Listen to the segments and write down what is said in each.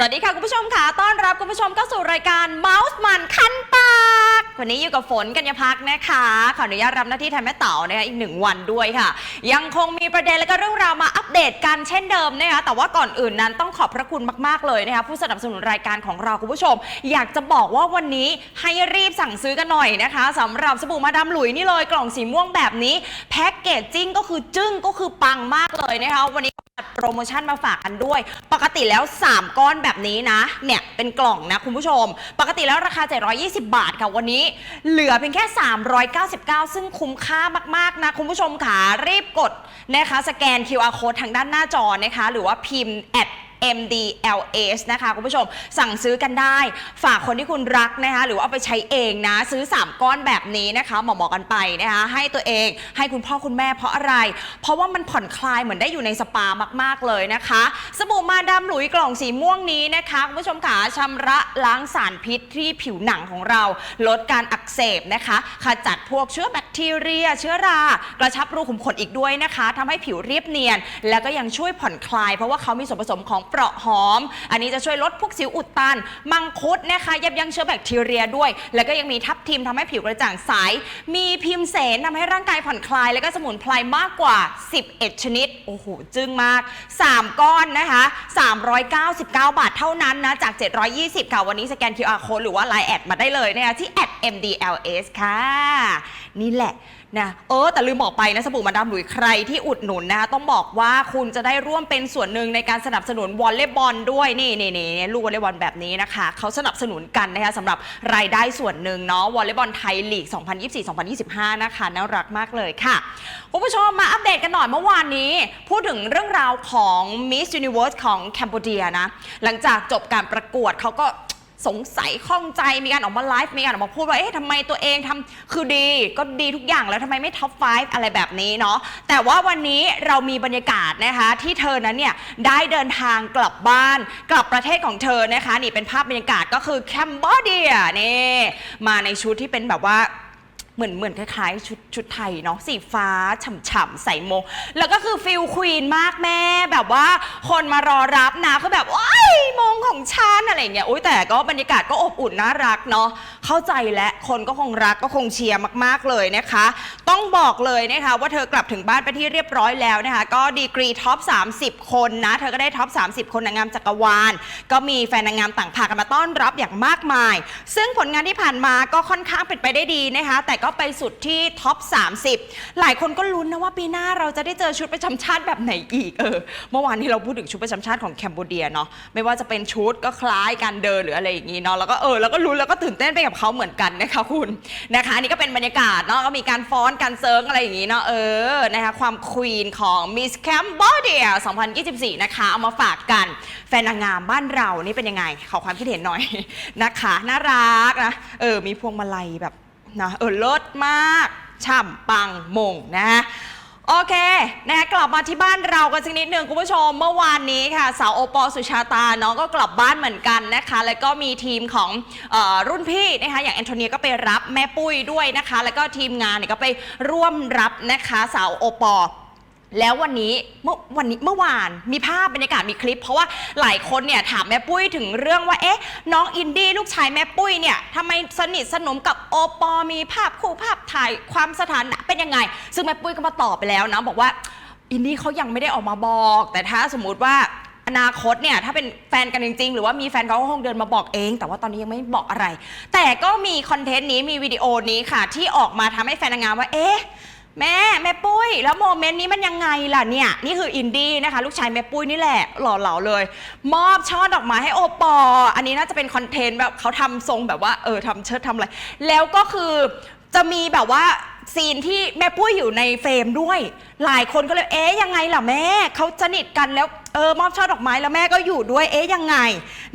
สวัสดีค่ะ คุณผู้ชมค่ะ ต้อนรับคุณผู้ชมเข้าสู่รายการเมาส์มันคันปาก วันนี้อยู่กับฝนกัญญาพักนะคะ ขออนุญาตรับหน้าที่แทนแม่เต๋านะคะอีกหนึ่งวันด้วยค่ะ ยังคงมีประเด็นและก็เรื่องราวมาอัปเดตกันเช่นเดิมนะคะ แต่ว่าก่อนอื่นนั้นต้องขอบพระคุณมากๆเลยนะคะผู้สนับสนุนรายการของเราคุณผู้ชม อยากจะบอกว่าวันนี้ให้รีบสั่งซื้อกันหน่อยนะคะสำหรับสบู่มาดามหลุยนี่เลยกล่องสีม่วงแบบนี้แพ็กเกจจิ้งก็คือจึ้งก็คือปังมากเลยนะคะวันนี้ โปรโมชั่นมาฝากกันด้วย ปกติแล้ว 3 ก้อนแบบนี้นะ เนี่ยเป็นกล่องนะคุณผู้ชม ปกติแล้วราคา 720 บาทค่ะวันนี้ เหลือเพียงแค่ 399 ซึ่งคุ้มค่ามากๆนะคุณผู้ชมค่ะรีบกดนะคะสแกน QR code ทางด้านหน้าจอนะคะ หรือว่าพิมพ์ at MDLS นะคะคุณผู้ชมสั่งซื้อกันได้ ฝากคนที่คุณรักนะคะหรือว่าเอาไปใช้เองนะ ซื้อ 3 ก้อนแบบนี้นะคะเหมาะๆกันไปนะคะให้ตัวเองให้คุณพ่อคุณแม่เพราะอะไร เพราะว่ามันผ่อนคลายเหมือนได้อยู่ในสปามากๆเลยนะคะ สบู่มาดามหลุยกล่องสีม่วงนี้นะคะคุณผู้ชมค่ะชำระล้างสารพิษที่ผิวหนังของเรา ลดการอักเสบนะคะขจัดพวกเชื้อแบคทีเรีย เชื้อรากระชับรูขุมขนอีกด้วยนะคะทำให้ผิวเรียบเนียน แล้วก็ยังช่วยผ่อนคลาย เพราะว่าเขามีส่วนผสมของเปราะหอม อันนี้จะช่วยลดพวกสิวอุดตัน มังคุดนะคะ ยับยั้งเชื้อแบคทีเรียด้วย แล้วก็ยังมีทับทิมทำให้ผิวกระจ่างใส มีพิมเสนทำให้ร่างกายผ่อนคลาย แล้วก็สมุนไพรมากกว่า 11 ชนิด โอ้โห จึ้งมาก 3 ก้อนนะคะ 399 บาทเท่านั้นนะ จาก 720 ค่ะ วันนี้สแกน QR code หรือว่า Line แอดมาได้เลยนะคะที่ @mdls ค่ะ นี่แหละนะเออแต่ลืมบอกไปนะสบู่มาดามหลุยใครที่อุดหนุนนะคะต้องบอกว่าคุณจะได้ร่วมเป็นส่วนหนึ่งในการสนับสนุนวอลเลย์บอลด้วยนี่นี่นี่ลูกวอลเลย์บอลแบบนี้นะคะเขาสนับสนุนกันนะคะสำหรับรายได้ส่วนหนึ่งเนาะวอลเลย์บอลไทยลีก 2024-2025 นะคะน่ารักมากเลยค่ะคุณผู้ชมมาอัปเดตกันหน่อยเมื่อวานนี้ พูดถึงเรื่องราวของ Miss Universe ของแคนเบเดียนะหลังจากจบการประกวดเขาก็ สงสัยข้องใจมีการออกมาไลฟ์มีการออกมาพูดว่าเอ๊ะทำไมตัวเองทำคือดี ก็ดีทุกอย่างแล้วทำไมไม่ท็อป 5 อะไรแบบนี้เนาะแต่ว่าวันนี้เรามีบรรยากาศนะคะที่เธอนั้นเนี่ยได้เดินทางกลับบ้าน กลับประเทศของเธอนะคะนี่เป็นภาพบรรยากาศก็คือแคมเบเดียนี่มาในชุดที่เป็นแบบว่า เหมือนเหมือนคล้ายๆชุดชุดไทยเนาะสีฟ้าฉ่ำๆใส่โมงแล้วก็คือฟิลควีนมากแม่แบบว่าคนมารอรับนะคือแบบว้ายมงของฉันอะไรเงี้ยโอ้ยแต่ก็บรรยากาศก็อบอุ่นน่ารักเนาะ เข้าใจและคนก็คงรักก็คงเชียร์มากๆเลยนะคะ ต้องบอกเลยนะคะว่าเธอกลับถึงบ้านไปที่เรียบร้อยแล้วนะคะ ก็ดีกรีท็อป 30 คนนะ เธอก็ได้ท็อป 30 คนนางงามจักรวาล ก็มีแฟนนางงามต่างพากันมาต้อนรับอย่างมากมาย ซึ่งผลงานที่ผ่านมาก็ค่อนข้างเป็นไปได้ดีนะคะ แต่ก็ไปสุดที่ท็อป 30 หลายคนก็ลุ้นนะว่าปีหน้าเราจะได้เจอชุดประจำชาติแบบไหนอีกเออเมื่อวานนี้เราพูดถึงชุดประจำชาติของแคนเบเดียเนาะไม่ว่าจะเป็นชุดก็คล้ายการเดินหรืออะไรอย่างนี้เนาะแล้วก็เออแล้วก็ลุ้นแล้วก็ตื่นเต้นไปกับเขาเหมือนกันนะคะคุณนะคะอันนี้ก็เป็นบรรยากาศเนาะก็มีการฟ้อนการเซิร์งอะไรอย่างนี้เนาะเออนะคะความควีนของ Miss Cambodia 2024 นะคะ เอามาฝากกัน แฟนนางงามบ้านเรานี่เป็นยังไง ขอความคิดเห็นหน่อยนะคะ น่ารักนะเออมีพวงมาลัยแบบนะเออเลิศมากฉ่ำปังมงนะ โอเคนะคะกลับมาที่บ้านเรากันสักนิดหนึ่งคุณผู้ชมเมื่อวานนี้ค่ะ สาวโอปอล์สุชาตาน้องก็กลับบ้านเหมือนกันนะคะ แล้วก็มีทีมของเออรุ่นพี่นะคะอย่างแอนโทเนียก็ไปรับแม่ปุ้ยด้วยนะคะ แล้วก็ทีมงานเนี่ยก็ไปร่วมรับนะคะ สาวโอปอล์ แล้ววันนี้เมื่อวันนี้เมื่อวานมีภาพบรรยากาศมีคลิป เพราะว่าหลายคนเนี่ยถามแม่ปุ้ยถึงเรื่องว่าเอ๊ะน้องอินดี้ลูกชายแม่ปุ้ยเนี่ยทำไมสนิทสนมกับโอปอมีภาพคู่ภาพถ่ายความสถานะเป็นยังไง ซึ่งแม่ปุ้ยก็มาตอบไปแล้วนะบอกว่าอินดี้เขายังไม่ได้ออกมาบอก แต่ถ้าสมมุติว่าอนาคตเนี่ยถ้าเป็นแฟนกันจริง ๆ หรือว่ามีแฟนเขาก็คงเดินมาบอกเอง แต่ว่าตอนนี้ยังไม่บอกอะไร แต่ก็มีคอนเทนต์นี้มีวิดีโอนี้ค่ะ ที่ออกมาทำให้แฟนนางงามว่าเอ๊ะ แม่แม่ปุ้ย แล้วโมเมนต์นี้มันยังไงล่ะเนี่ย นี่คืออินดี้นะคะ ลูกชายแม่ปุ้ยนี่แหละ หล่อเหลาเลย มอบช่อดอกไม้ให้โอปอ อันนี้น่าจะเป็นคอนเทนต์แบบเขาทำทรงแบบว่าเออทำเชิดทำอะไร แล้วก็คือจะมีแบบว่า ซีนที่แม่ปุ้ยอยู่ในเฟรมด้วย หลายคนก็เลยเอ๊ะยังไงล่ะแม่เขาสนิทกันแล้วเออมอบช่อดอกไม้แล้วแม่ก็อยู่ด้วยเอ๊ะยังไง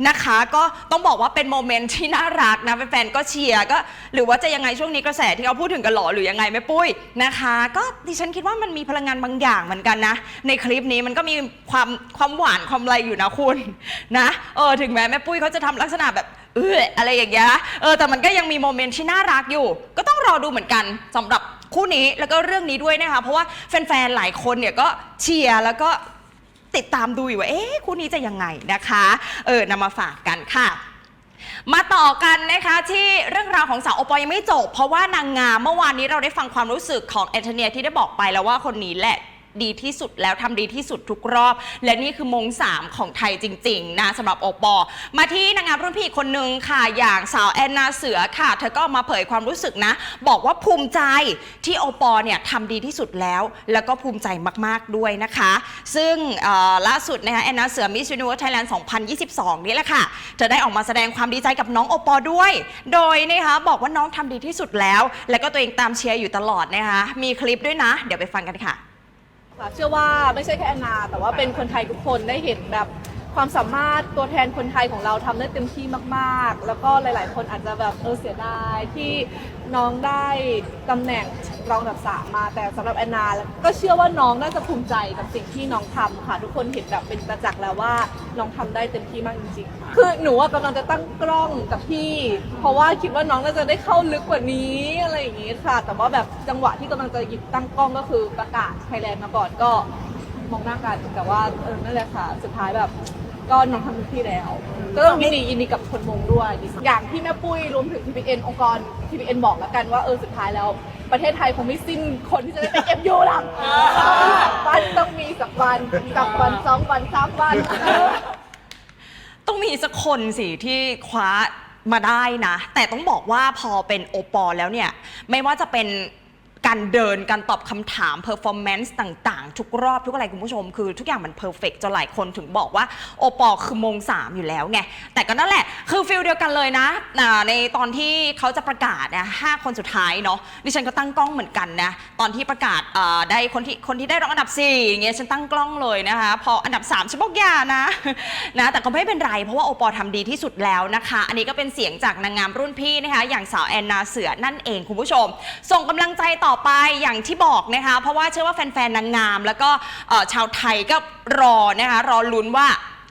นะคะ ก็ต้องบอกว่าเป็นโมเมนต์ที่น่ารักนะแฟนๆก็เชียร์ก็ หรือว่าจะยังไงช่วงนี้กระแสที่เขาพูดถึงกันหรอหรือยังไงแม่ปุ้ยนะคะ ก็ดิฉันคิดว่ามันมีพลังงานบางอย่างเหมือนกันนะ ในคลิปนี้มันก็มีความความหวานความอะไรอยู่นะคุณนะเออถึงแม้แม่ปุ้ยเขาจะทำลักษณะแบบเอออะไรอย่างเงี้ยเออแต่มันก็ยังมีโมเมนต์ที่น่ารักอยู่ก็ต้อง รอดูเหมือนกันสำหรับคู่นี้แล้วก็เรื่องนี้ด้วยนะคะ เพราะว่าแฟนๆ หลายคนเนี่ยก็เชียร์แล้วก็ติดตามดูอยู่ว่าเอ๊ะคู่นี้จะยังไงนะคะ เออนำมาฝากกันค่ะมาต่อกันนะคะที่เรื่องราวของสาวโอปอลยังไม่จบ เพราะว่านางงามเมื่อวานนี้เราได้ฟังความรู้สึกของแอนโทเนียที่ได้บอกไปแล้วว่าคนนี้แหละ ดีที่สุดแล้วทำดีที่สุดทุกรอบ และนี่คือมงสามของไทยจริง ๆ นะสำหรับโอปอลมาที่นางงามรุ่นพี่คนหนึ่งค่ะ อย่างสาวแอนนาเสือค่ะ เธอก็มาเผยความรู้สึกนะ บอกว่าภูมิใจที่โอปอลเนี่ยทำดีที่สุดแล้ว แล้วก็ภูมิใจมากๆด้วยนะคะ ซึ่งล่าสุดนะคะแอนนาเสือมิส s u น i เวิร์สไทยแลนด์ 2022 นี่แหละค่ะ เธอได้ออกมาแสดงความดีใจกับน้องโอปอล์ด้วย โดยนะคะบอกว่าน้องทำดีที่สุดแล้ว แล้วก็ตัวเองตามเชียร์อยู่ตลอดนะคะ มีคลิปด้วยนะ เดี๋ยวไปฟังกันค่ะ ค่ะเชื่อว่าไม่ใช่แค่แอนนา แต่ว่าเป็นคนไทยทุกคนได้เห็นแบบ ความสามารถตัวแทนคนไทยของเราทำได้เต็มที่มาก ๆ แล้วก็หลาย ๆ คนอาจจะแบบเออเสียดายที่น้องได้ตำแหน่งรองอันดับสามมา แต่สำหรับแอนนาก็เชื่อว่าน้องน่าจะภูมิใจกับสิ่งที่น้องทำค่ะ ทุกคนเห็นแบบเป็นประจักษ์แล้วว่าน้องทำได้เต็มที่มากจริงๆ คือหนูกำลังจะตั้งกล้องกับพี่ เพราะว่าคิดว่าน้องน่าจะได้เข้าลึกกว่านี้อะไรอย่างงี้ค่ะ แต่ว่าแบบจังหวะที่กำลังจะหยิบตั้งกล้องก็คือประกาศไทยแลนด์มาก่อนก็มองหน้ากันแต่ว่าเออนั่นแหละค่ะ สุดท้ายแบบ ก็น้องทำเต็มที่แล้ว ก็ต้องยินดียินดีกับคนมงด้วย อย่างที่แม่ปุ้ยรวมถึง TPN องค์กร TPN บอกแล้วกันว่าเออสุดท้ายแล้ว ประเทศไทยคงไม่สิ้นคนที่จะได้ไปเก็บยูหรอกวันต้องมีสักวันสักวันสองวันสามวัน ต้องมีสักคนสิที่คว้ามาได้นะ แต่ต้องบอกว่าพอเป็นโอปอลแล้วเนี่ย ไม่ว่าจะเป็น การเดินการตอบคำถาม performance ต่างๆ ทุกรอบทุกอะไรคุณผู้ชม คือทุกอย่างมัน perfect จนหลายคนถึงบอกว่าโอปอลคือมงสามอยู่แล้วไง แต่ก็นั่นแหละ คือฟิลเดียวกันเลยนะอ่าในตอนที่เขาจะประกาศนะห้าคนสุดท้ายเนาะดิฉันก็ตั้งกล้องเหมือนกันนะ ตอนที่ประกาศอ่าได้คนที่คนที่ได้รองอันดับ4อย่างเงี้ยฉันตั้งกล้องเลยนะคะพออันดับ3ฉันบอกอย่านะนะแต่ก็ไม่เป็นไรเพราะว่าโอปอลทำดีที่สุดแล้วนะคะ อันนี้ก็เป็นเสียงจากนางงามรุ่นพี่นะคะอย่างสาวแอนนาเสือนั่นเองคุณผู้ชม ส่งกำลังใจต่อไปอย่างที่บอกนะคะ เพราะว่าเชื่อว่าแฟนๆนางงาม แล้วก็เอ่อชาวไทยก็รอนะคะรอลุ้นว่า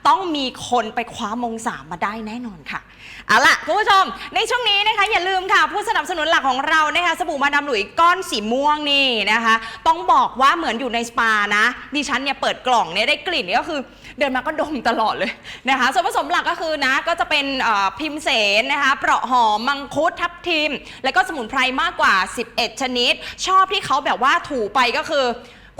ต้องมีคนไปคว้ามงสามมาได้แน่นอนค่ะ เอาล่ะคุณผู้ชม ในช่วงนี้นะคะอย่าลืมค่ะ ผู้สนับสนุนหลักของเรานะคะสบู่มาดามหลุยก้อนสีม่วงนี่นะคะ ต้องบอกว่าเหมือนอยู่ในสปานะ ดิฉันเนี่ยเปิดกล่องเนี่ยได้กลิ่นเนี่ยก็คือ เดินมาก็ดมตลอดเลยนะคะส่วนผสมหลักก็คือนะก็จะเป็นพิมเสนนะคะเปราะหอมมังคุดทับทิม แล้วก็สมุนไพรมากกว่า 11 ชนิด ชอบที่เขาแบบว่าถูไปก็คือ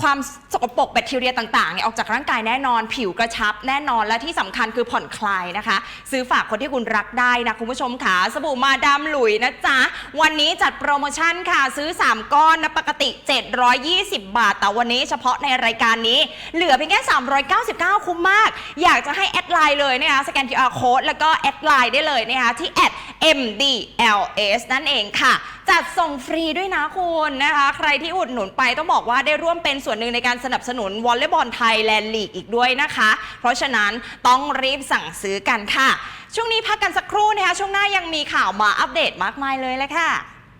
ความสกปรกแบคทีเรียต่างๆเนี่ยออกจากร่างกายแน่นอน ผิวกระชับแน่นอนและที่สำคัญคือผ่อนคลายนะคะ ซื้อฝากคนที่คุณรักได้นะ คุณผู้ชมค่ะสบู่มาดามหลุยนะจ๊ะ วันนี้จัดโปรโมชั่นค่ะ ซื้อ 3 ก้อนนะปกติ 720 บาท แต่วันนี้เฉพาะในรายการนี้ เหลือเพียงแค่ 399 คุ้มมาก อยากจะให้แอดไลน์เลยนะคะสแกน QR code แล้วก็แอดไลน์ได้เลยนะคะที่แอด MDLS นั่นเองค่ะ จัดส่งฟรีด้วยนะคุณนะคะ ใครที่อุดหนุนไปต้องบอกว่าได้ร่วมเป็นส่วนหนึ่งในการสนับสนุนวอลเลย์บอลไทยแลนด์ลีกอีกด้วยนะคะ เพราะฉะนั้นต้องรีบสั่งซื้อกันค่ะ ช่วงนี้พักกันสักครู่นะคะ ช่วงหน้ายังมีข่าวมาอัปเดตมากมายเลยแหละค่ะ